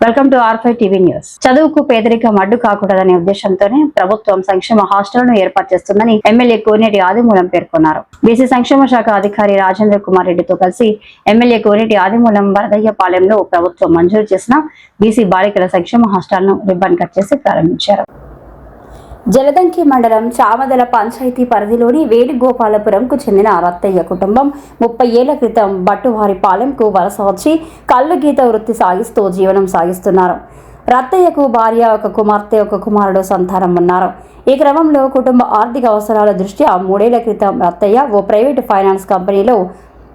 Welcome to R five TV news చదువుకు పేదరికం అడ్డు కాకూడదనే ఉద్దేశంతోనే ప్రభుత్వం సంక్షేమ హాస్టల్ను ఏర్పాటు చేస్తుందని ఎమ్మెల్యే కోనేటి ఆదిమూలం పేర్కొన్నారు. బీసీ సంక్షేమ శాఖ అధికారి రాజేంద్ర కుమార్ రెడ్డితో కలిసి ఎమ్మెల్యే కోనేటి ఆదిమూలం వరదయ్యపాలెంలో ప్రభుత్వం మంజూరు చేసిన బీసీ బాలికల సంక్షేమ హాస్టల్ను రిబ్బన్ కట్ చేసి ప్రారంభించారు. జలదంకి మండలం చామదల పంచాయతీ పరిధిలోని వేణుగోపాలపురంకు చెందిన రత్తయ్య కుటుంబం ముప్పై ఏళ్ళ క్రితం బట్టువారిపాలెంకు వలస వచ్చి కళ్ళు గీత వృత్తి సాగిస్తూ జీవనం సాగిస్తున్నారు. రత్తయ్యకు భార్య ఒక కుమార్తె ఒక కుమారుడు సంతానం ఉన్నారు. ఈ క్రమంలో కుటుంబ ఆర్థిక అవసరాల దృష్ట్యా మూడేళ్ళ క్రితం రత్తయ్య ఓ ప్రైవేటు ఫైనాన్స్ కంపెనీలో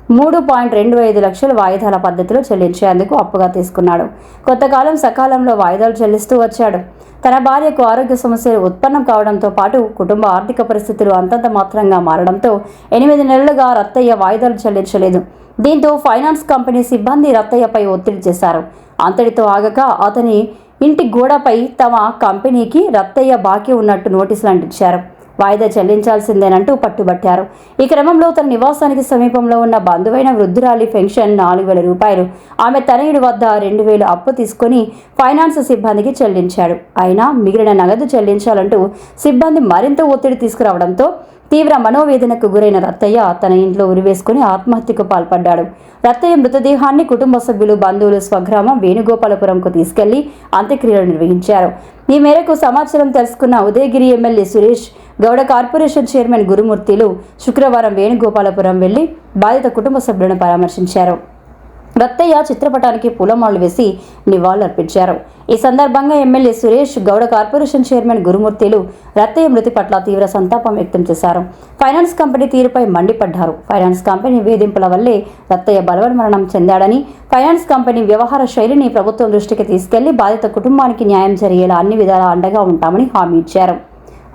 మూడు పాయింట్ రెండు ఐదు లక్షలు వాయిదాల పద్ధతిలో చెల్లించేందుకు అప్పుగా తీసుకున్నాడు. కొంతకాలం సకాలంలో వాయిదాలు చెల్లిస్తూ వచ్చాడు. తన భార్యకు ఆరోగ్య సమస్యలు ఉత్పన్నం కావడంతో పాటు కుటుంబ ఆర్థిక పరిస్థితులు అంతంత మాత్రంగా మారడంతో ఎనిమిది నెలలుగా రత్తయ్య వాయిదాలు చెల్లించలేదు. దీంతో ఫైనాన్స్ కంపెనీ సిబ్బంది రత్తయ్యపై ఒత్తిడి చేశారు. అంతటితో ఆగక అతని ఇంటి గోడపై తమ కంపెనీకి రత్తయ్య బాకీ ఉన్నట్టు నోటీసులు అంటించారు. వాయిదా చెల్లించాల్సిందేనంటూ పట్టుబట్టారు. ఈ క్రమంలో తన నివాసానికి సమీపంలో ఉన్న బంధువైన వృద్ధురాలి పెన్షన్ నాలుగు వేల రూపాయలు ఆమె తనయుడి వద్ద రెండు వేలు అప్పు తీసుకొని ఫైనాన్స్ సిబ్బందికి చెల్లించాడు. అయినా మిగిలిన నగదు చెల్లించాలంటూ సిబ్బంది మరింత ఒత్తిడి తీసుకురావడంతో తీవ్ర మనోవేదనకు గురైన రత్తయ్య తన ఇంట్లో ఉరివేసుకుని ఆత్మహత్యకు పాల్పడ్డాడు. రత్తయ్య మృతదేహాన్ని కుటుంబ సభ్యులు బంధువులు స్వగ్రామం వేణుగోపాలపురంకు తీసుకెళ్ళి అంత్యక్రియలు నిర్వహించారు. ఈ మేరకు సమాచారం తెలుసుకున్న Udayagiri MLA Suresh Gowda corporation chairman గురుమూర్తిలు శుక్రవారం వేణుగోపాలపురం వెళ్ళి బాధిత కుటుంబ సభ్యులను పరామర్శించారు. రత్తయ్య చిత్రపటానికి పూలమాలు వేసి నివాళులర్పించారు. ఈ సందర్భంగా MLA Suresh Gowda corporation chairman గురుమూర్తిలు Rattaiah మృతి పట్ల తీవ్ర సంతాపం వ్యక్తం చేశారు. ఫైనాన్స్ కంపెనీ తీరుపై మండిపడ్డారు. ఫైనాన్స్ కంపెనీ వేధింపుల వల్లే రత్తయ్య బలవన్మరణం చెందాడని ఫైనాన్స్ కంపెనీ వ్యవహార శైలిని ప్రభుత్వం దృష్టికి తీసుకెళ్ళి బాధిత కుటుంబానికి న్యాయం జరిగేలా అన్ని విధాలా అండగా ఉంటామని హామీ ఇచ్చారు.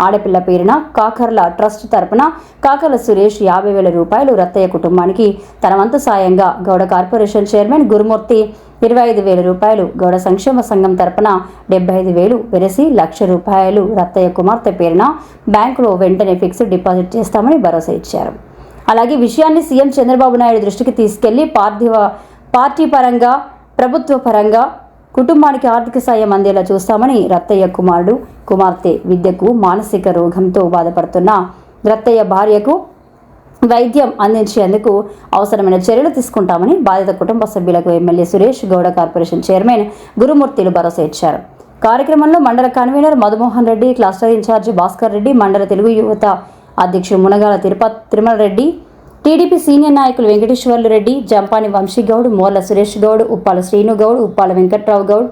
ఆడపిల్ల పేరున కాకర్ల ట్రస్ట్ తరపున కాకర్ల సురేష్ యాభై వేల రూపాయలు రత్తయ్య కుటుంబానికి తన వంతు సాయంగా గౌడ కార్పొరేషన్ చైర్మన్ గురుమూర్తి ఇరవై ఐదు వేల రూపాయలు గౌడ సంక్షేమ సంఘం తరపున డెబ్బై ఐదు వేలు వెరసి లక్ష రూపాయలు రత్తయ్య కుమార్తె పేరున బ్యాంకులో వెంటనే ఫిక్స్డ్ డిపాజిట్ చేస్తామని భరోసా ఇచ్చారు. అలాగే విషయాన్ని సీఎం చంద్రబాబు నాయుడు దృష్టికి తీసుకెళ్ళి పార్థివ పార్టీ పరంగా ప్రభుత్వ పరంగా కుటుంబానికి ఆర్థిక సాయం అందేలా చూస్తామని రత్తయ్య కుమారుడు కుమార్తె విద్యకు మానసిక రోగంతో బాధపడుతున్న రత్తయ్య భార్యకు వైద్యం అందించేందుకు అవసరమైన చర్యలు తీసుకుంటామని బాధిత కుటుంబ సభ్యులకు MLA Suresh Gowda corporation chairman గురుమూర్తిలు భరోసా ఇచ్చారు. కార్యక్రమంలో మండల convener Madhumohan Reddy cluster incharge Bhaskar Reddy మండల తెలుగు యువత అధ్యక్షుడు మునగాల తిరుపతి తిరుమల రెడ్డి టీడీపీ సీనియర్ నాయకులు వెంకటేశ్వర్లు రెడ్డి జంపాని వంశీగౌడ్ మోర్ల సురేష్ గౌడ్ ఉప్పాల శ్రీనుగౌడ్ ఉప్పాల వెంకట్రావు గౌడ్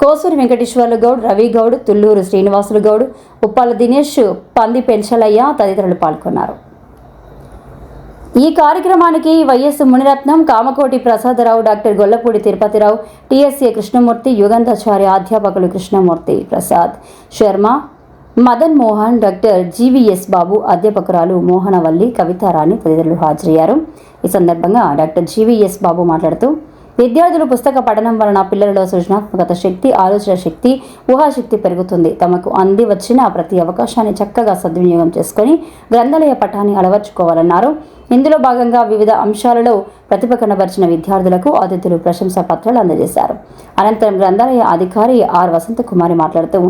కోసూరి వెంకటేశ్వర్లు గౌడ్ రవి గౌడ్ తుల్లూరు శ్రీనివాసులు గౌడ్ ఉప్పాల దినేష్ పంది పెంచలయ్య తదితరులు పాల్గొన్నారు. ఈ కార్యక్రమానికి YS Muniratnam Kamakoti Prasadarao doctor Gollapudi Tirupathirao TSA Krishnamurthy Yugandhacharya అధ్యాపకులు కృష్ణమూర్తి ప్రసాద్ శర్మ మదన్ మోహన్ డాక్టర్ జీవీఎస్ బాబు అధ్యాపకురాలు మోహనవల్లి కవితారాణి తదితరులు హాజరయ్యారు. ఈ సందర్భంగా డాక్టర్ జీవీఎస్ బాబు మాట్లాడుతూ విద్యార్థులు పుస్తక పఠనం వలన పిల్లలలో సృజనాత్మకత శక్తి ఆలోచన శక్తి ఊహాశక్తి పెరుగుతుంది. తమకు అంది వచ్చిన ప్రతి అవకాశాన్ని చక్కగా సద్వినియోగం చేసుకొని గ్రంథాలయ పఠాన్ని అలవర్చుకోవాలన్నారు. ఇందులో భాగంగా వివిధ అంశాలలో ప్రతిభ కనబరిచిన విద్యార్థులకు అతిథులు ప్రశంసా పత్రాలు అందజేశారు. అనంతరం గ్రంథాలయ అధికారి ఆర్ వసంతకుమారి మాట్లాడుతూ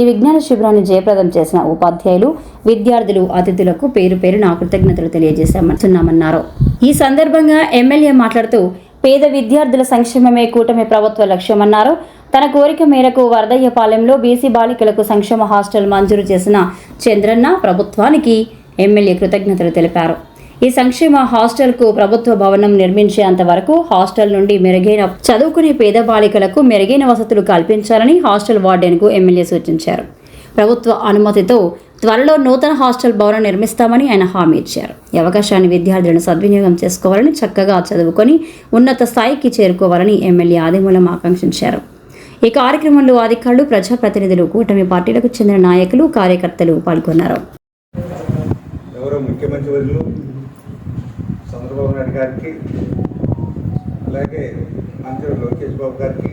ఈ విజ్ఞాన శిబిరాన్ని జయప్రదం చేసిన ఉపాధ్యాయులు విద్యార్థులు అతిథులకు పేరు పేరున కృతజ్ఞతలు తెలియజేశామన్నారు ఈ సందర్భంగా ఎమ్మెల్యే మాట్లాడుతూ పేద విద్యార్థుల సంక్షేమమే కూటమి ప్రభుత్వ లక్ష్యమన్నారు. తన కోరిక మేరకు వరదయ్యపాలెంలో బీసీ బాలికలకు సంక్షేమ హాస్టల్ మంజూరు చేసిన చంద్రన్న ప్రభుత్వానికి ఎమ్మెల్యే కృతజ్ఞతలు తెలిపారు. ఈ సంక్షేమ హాస్టల్కు ప్రభుత్వ భవనం నిర్మించేంత వరకు హాస్టల్ నుండి మెరుగైన చదువుకునే పేద బాలికలకు మెరుగైన వసతులు కల్పించాలని హాస్టల్ వార్డెన్కు ఎమ్మెల్యే సూచించారు. ప్రభుత్వ అనుమతితో త్వరలో నూతన హాస్టల్ భవనం నిర్మిస్తామని ఆయన హామీ ఇచ్చారు. ఈ అవకాశాన్ని విద్యార్థులను సద్వినియోగం చేసుకోవాలని చక్కగా చదువుకొని ఉన్నత స్థాయికి చేరుకోవాలని ఎమ్మెల్యే ఆదిమూలం ఆకాంక్షించారు. ఈ కార్యక్రమంలో అధికారులు ప్రజాప్రతినిధులు కూటమి పార్టీలకు చెందిన నాయకులు కార్యకర్తలు పాల్గొన్నారు. ఎవరో ముఖ్యమంత్రి చంద్రబాబు నాయుడు గారికి అలాగే మంత్రి లోకేష్ బాబు గారికి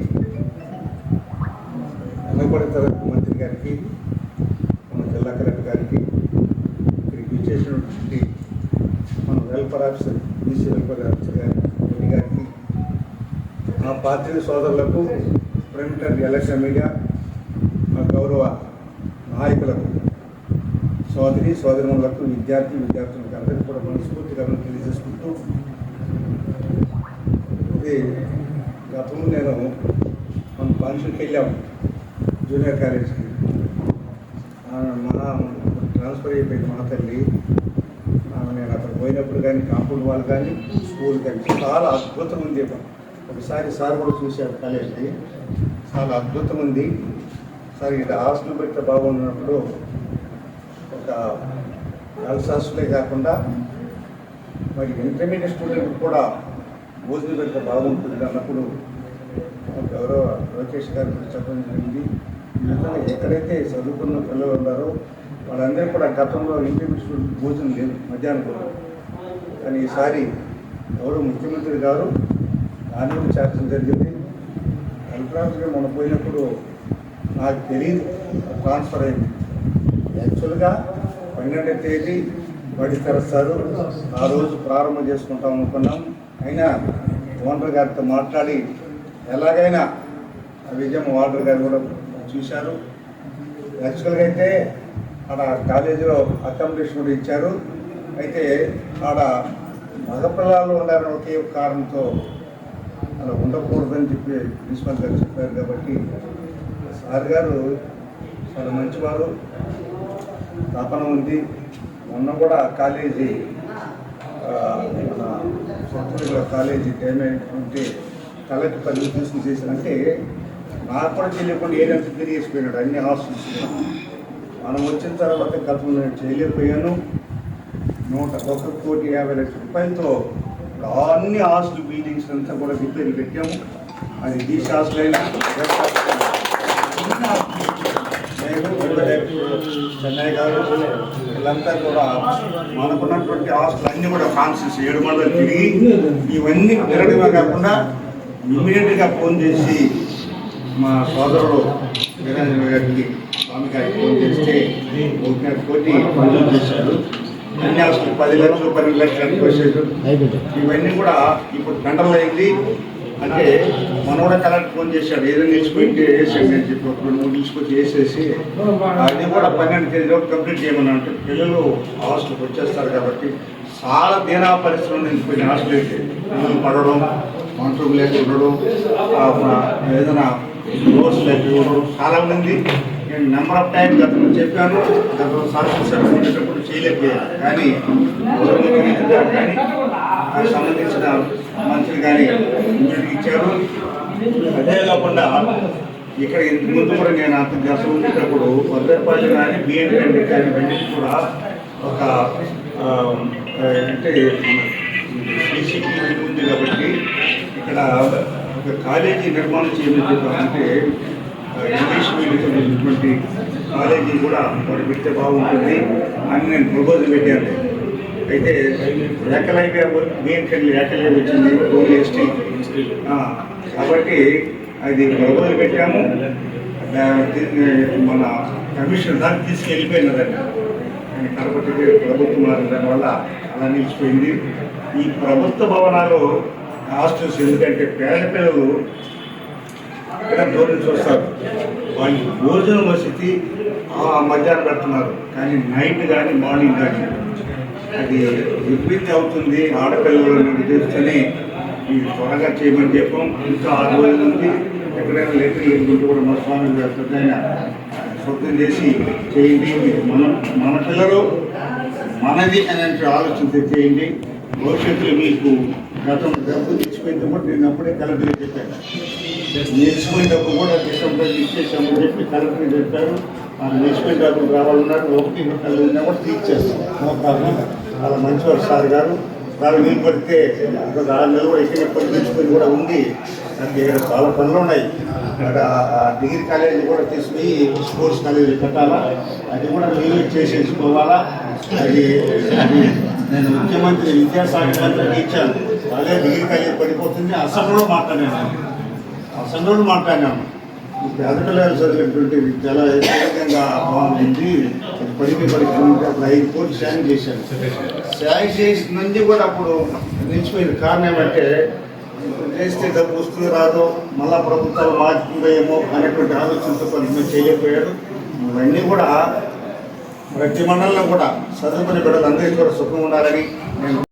మంత్రి గారికి జిల్లా కలెక్టర్ గారికి ఇక్కడికి విచ్చేసినటువంటి మన welfare officer BC welfare officer గారి గారికి మా పార్టీ సోదరులకు ప్రింట్ అండ్ ఎలక్షన్ మీడియా మా గౌరవ నాయకులకు సోదరి సోదరులకు విద్యార్థి విద్యార్థులకు అందరికీ కూడా మనస్ఫూర్తిగా తెలియజేసుకుంటూ ఇది గతంలో నేను మన ఫంక్షన్కి వెళ్ళాము జూనియర్ కాలేజీకి. మన మా ట్రాన్స్ఫర్ అయిపోయింది మా తల్లి. నేను అక్కడ పోయినప్పుడు కానీ కాంపౌండ్ వాళ్ళు కానీ స్కూల్ కానీ చాలా అద్భుతం ఉంది ఒకసారి సార్ కూడా చూశారు కాలేజీ. చాలా అద్భుతం ఉంది. సార్ ఇక్కడ హాస్టల్ పెడితే బాగున్నప్పుడు ఒక గర్ల్స్ హాస్టలే కాకుండా మరి ఇంటర్మీడియట్ స్టూడెంట్ కూడా భోజనం పెడితే బాగుంటుంది అన్నప్పుడు ఎవరో లోకేష్ గారు చెప్పడం జరిగింది. పిల్లలు ఎక్కడైతే చదువుకున్న పిల్లలు ఉన్నారో వాళ్ళందరూ కూడా గతంలో ఇంటర్మీడియట్ భోజనం లేదు మధ్యాహ్నం కూడా. కానీ ఈసారి ఎవరు ముఖ్యమంత్రి గారు దాని చేర్చడం జరిగింది. కలెక్టర్గా మనం పోయినప్పుడు నాకు తెలియదు ట్రాన్స్ఫర్ అయింది. యాక్చువల్గా పన్నెండవ తేదీ బడి తెరుస్తారు ఆ రోజు ప్రారంభం చేసుకుంటాం అనుకున్నాం. అయినా ఓనర్ గారితో మాట్లాడి ఎలాగైనా విజయం ఓనర్ గారు కూడా చూశారు. యాక్చువల్గా అయితే ఆడ కాలేజీలో అకామిడేషన్ కూడా ఇచ్చారు. అయితే ఆడ మగపిల్లలు ఉండాలని ఒకే ఒక కారణంతో అలా ఉండకూడదని చెప్పి ప్రిన్సిపల్ గారు చెప్పారు కాబట్టి సార్ గారు చాలా మంచివారు. తపన ఉంది. మొన్న కూడా కాలేజీ మన సొంత కాలేజీ పేమెంట్ ఉంటే కలెక్టర్ పని తీసుకుని చేశారంటే నాకు కూడా తెలియకుండా ఏదంతా తిరిగేసిపోయినాడు అన్ని హాస్టల్స్ మనం వచ్చిన తర్వాత గతంలో నేను చేయలేకపోయాను. నూట ఒక కోటి యాభై లక్షల రూపాయలతో అన్ని హాస్టల్ బిల్డింగ్స్ అంతా కూడా రిపేర్ పెట్టాము. అది ఈ హాస్టల్ అయినా చెన్నై గారు వీళ్ళంతా కూడా మనకున్నటువంటి హాస్టల్ అన్నీ కూడా కాన్సెన్స్ ఏడు మండలు తిరిగి ఇవన్నీ తిరగడమే కాకుండా ఇమీడియట్గా ఫోన్ చేసి మా సోదరుడు వీరేంద్ర గారికి స్వామి గారికి ఫోన్ చేస్తే కోటి మంజూరు చేశారు. అన్ని పది లక్షలు పన్నెండు లక్షలు వచ్చేది ఇవన్నీ కూడా ఇప్పుడు టెండర్లు అయింది అంటే మనోడ కూడా కలెక్టర్ ఫోన్ చేశాడు. ఏదో నిలిచిపోయింటే వేసేయండి అని చెప్పి ఒక రెండు మూడు నిలిచిపోతే వేసేసి అది కూడా పన్నెండు తేదీలో కంప్లీట్ చేయమని అంటే పిల్లలు హాస్టల్కి వచ్చేస్తారు కాబట్టి చాలా దీనా పరిస్థితులు పోయిన హాస్టల్ అయితే. పడడం మంత్రులు లేకుండా ఉండడం ఆ, ఏదైనా రోడ్స్ చాలా మంది నేను నెంబర్ ఆఫ్ టైం గతంలో చెప్పాను గతంలో సాక్షి సార్ ఉండేటప్పుడు చేయలేకపోయాను కానీ కానీ సంబంధించిన మంత్రి కానీ ఇచ్చారు. అదే కాకుండా ఇక్కడ ఇంత ముందు కూడా నేను అంత దశ ఉండేటప్పుడు వద్దరపల్లి కానీ బిఎన్ కానీ ఇవన్నీ కూడా ఒక అంటే బీసీపీ ఉంది కాబట్టి ఇక్కడ ఒక కాలేజీ నిర్మాణం చేయమని ఇంగ్లీష్ మీడియం ఉన్నటువంటి కాలేజీ కూడా మరి పెడితే బాగుంటుంది అని నేను ప్రపోజల్ పెట్టాను. అయితే ఏకలవ్య మెయిన్ కళ్ళి ఏకలవ్య వచ్చింది ఓన్లీ ఎస్టీ. కాబట్టి అది ప్రపోజల్ పెట్టాము. మన కమిషన్ దాన్ని తీసుకెళ్ళిపోయినదండి కాబట్టి ప్రభుత్వం దానివల్ల అలా నిలిచిపోయింది. ఈ ప్రభుత్వ భవనాలు హాస్టల్స్ ఎందుకంటే పేద పిల్లలు ఇక్కడ దూరం నుంచి వస్తారు వాళ్ళు భోజనం వసతి ఆ మధ్యాహ్నం పెడుతున్నారు. కానీ నైట్ కానీ మార్నింగ్ కానీ అది విపరీతి అవుతుంది. ఆడపిల్లలను చేస్తేనే మీరు త్వరగా చేయమని చెప్పాం. ఇంకా ఆరు రోజుల నుంచి ఎక్కడైనా లెటర్ లేకుంటే కూడా మా స్వామి గారు పెద్దయిన చేసి చేయండి. మన మన పిల్లలు మనది అనే ఆలోచన చేయండి. భవిష్యత్తులో మీకు గతం డబ్బు తెచ్చిపోయిన కూడా నేను అప్పుడే కలెక్టర్ చెప్పాను. నేర్చుకునే డబ్బు కూడా డిసెంబర్ ఇచ్చేసామని చెప్పి కలెక్టర్ చెప్పారు. ఆ నేర్చుకునే డబ్బు రావాలన్నారు ఒకటి కళ్ళు ఉన్నా కూడా తీర్చేస్తాం. నో ప్రాబ్లం చాలా మంచివారు సార్ గారు వాళ్ళు వీలు పడితే ఒక ఆరు నెలలు కూడా ఇక్కడ పని కూడా ఉంది నాకు ఇక్కడ చాలా పనులు ఉన్నాయి. అక్కడ డిగ్రీ కాలేజీ కూడా తీసుకుని స్పోర్ట్స్ కాలేజీ పెట్టాలా అది కూడా మీరు చేసేసుకోవాలా? అది అది నేను ముఖ్యమంత్రి విద్యాసాగర్ గారికి ఇచ్చాను. అదే డిగ్రీ పడిపోతుంది అసెంబ్లీలో మాట్లాడాను అసెంబ్లీలో మాట్లాడినాను పేదపిల్లలు చదివినటువంటి పిల్లలు ఏ విధంగా బాగుంది పడిపోయి పడిపోయింది అప్పుడు ఐదు కోట్లు శాంక్షన్ చేశాను శాంక్షన్ చేసినందుకు కూడా అప్పుడు నిలిచిపోయింది కారణం ఏమంటే చేస్తే డబ్బు వస్తుంది రాదో మళ్ళా ప్రభుత్వాలు మార్చుకుందేమో అనేటువంటి ఆలోచనతో కొంతమంది చేయకపోయాడు ఇవన్నీ కూడా ప్రతి మండలంలో కూడా చదువుకునే బిడ్డలు అందరికీ కూడా సుఖం ఉండాలని నేను